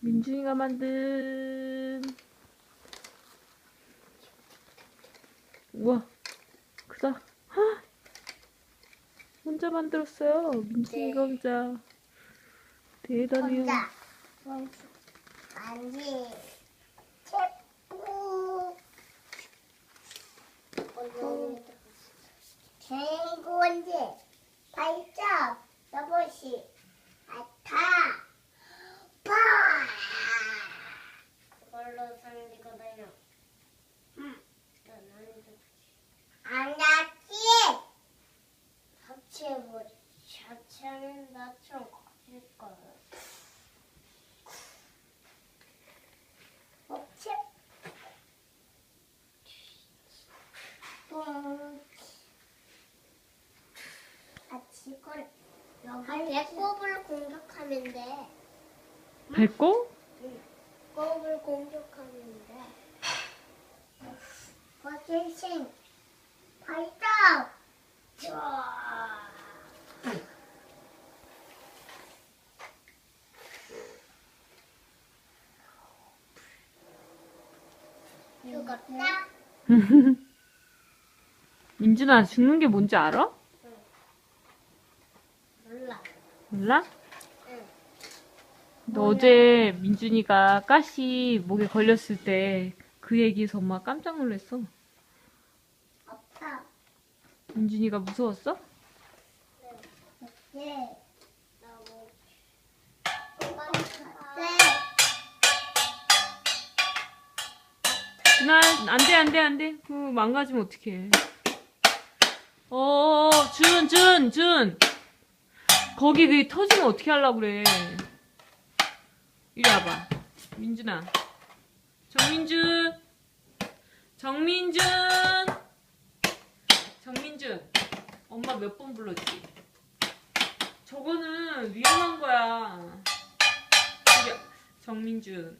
민준이가 만든 우와 크다. 헉! 혼자 만들었어요. 민준이가 네. 혼자. 대단해요. 혼자. 만지 체포 쟁고원지 발짝 여보시 아타 파 그 걸로. 응. 나처럼 커질 거야. 아, 지금 여기 배꼽을 공격하면 돼. 배꼽? 배꼽을 공격하면 돼. 버킷싱 발짝 좋아. 죽었다 민준아 죽는 게 뭔지 알아? 몰라. 몰라? 응. 너 어제 민준이가 가시 목에 걸렸을 때 그 얘기에서 엄마 깜짝 놀랐어. 아파 민준이가 무서웠어? 네. 나뭐 네 준아 안 돼 안 돼 안 돼. 그 망가지면 어떡해. 어 준 준 준. 거기 그 터지면 어떻게 하려고 그래 이리 와봐. 민준아. 정민준 정민준. 정민준 엄마 몇 번 불렀지? 저거는 위험한 거야. 정민준